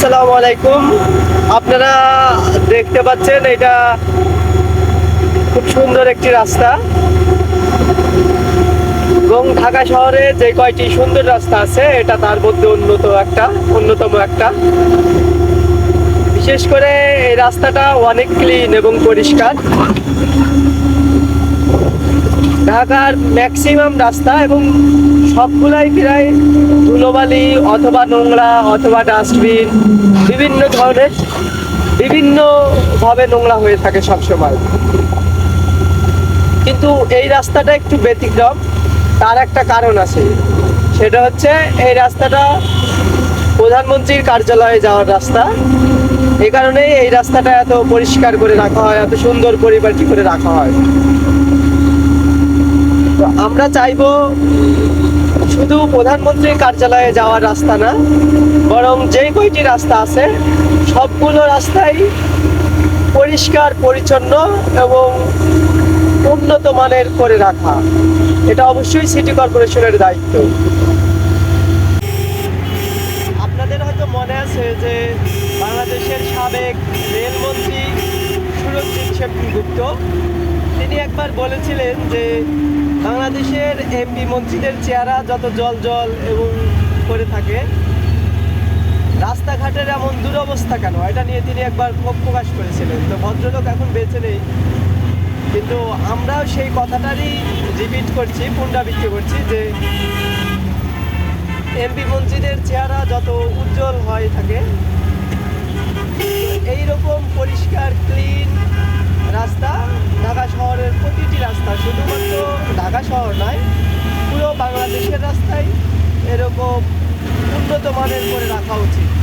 আসসালামু আলাইকুম। আপনারা দেখতে পাচ্ছেন, এটা খুব সুন্দর একটি রাস্তা। এবং ঢাকা শহরে যে কয়টি সুন্দর রাস্তা আছে, এটা তার মধ্যে উন্নত একটা, অন্যতম একটা। বিশেষ করে এই রাস্তাটা অনেক ক্লিন এবং পরিষ্কার। ঢাকার ম্যাক্সিমাম রাস্তা এবং সবগুলাই প্রায় ধুলোবালি অথবা নোংরা অথবা ডাস্টবিন, বিভিন্ন ধরনের, বিভিন্ন ভাবে নোংরা হয়ে থাকে সবসময়। কিন্তু এই রাস্তাটা একটু ব্যতিক্রম, তার একটা কারণ আছে। সেটা হচ্ছে, এই রাস্তাটা প্রধানমন্ত্রীর কার্যালয়ে যাওয়ার রাস্তা। এই কারণেই এই রাস্তাটা এত পরিষ্কার করে রাখা হয়, এত সুন্দর পরিপাটি করে রাখা হয়। তো আমরা চাইব শুধু প্রধানমন্ত্রীর কার্যালয়ে যাওয়ার রাস্তা না, বরং যে কয়টি রাস্তা আছে, সবগুলো রাস্তাই পরিষ্কার, পরিচ্ছন্ন এবং উন্নত মানের করে রাখা। এটা অবশ্যই সিটি কর্পোরেশনের দায়িত্ব। আপনাদের হয়তো মনে আছে যে বাংলাদেশের সাবেক রেলমন্ত্রী সুরজিৎ সেনগুপ্ত। তিনি একবার বলেছিলেন যে বাংলাদেশের এমপি মন্ত্রীদের চেহারা যত জল জল এবং করে থাকে, রাস্তাঘাটের এমন দুরবস্থা কেন? এটা নিয়ে তিনি একবার ক্ষোভ প্রকাশ করেছিলেন। তো ভদ্রলোক এখন বেঁচে নেই। কিন্তু আমরাও সেই কথাটারই রিপিট করছি, পুনরাবৃত্তি করছি যে এমপি মন্ত্রীদের চেহারা যত উজ্জ্বল হয়ে থাকে এই রকম পরিষ্কার ক্লিন রাস্তা ঢাকা শহরের প্রতিটি রাস্তা শুধুমাত্র ঢাকা শহর নয় পুরো বাংলাদেশের রাস্তায় এরকম উন্নত মানের করে রাখা উচিত।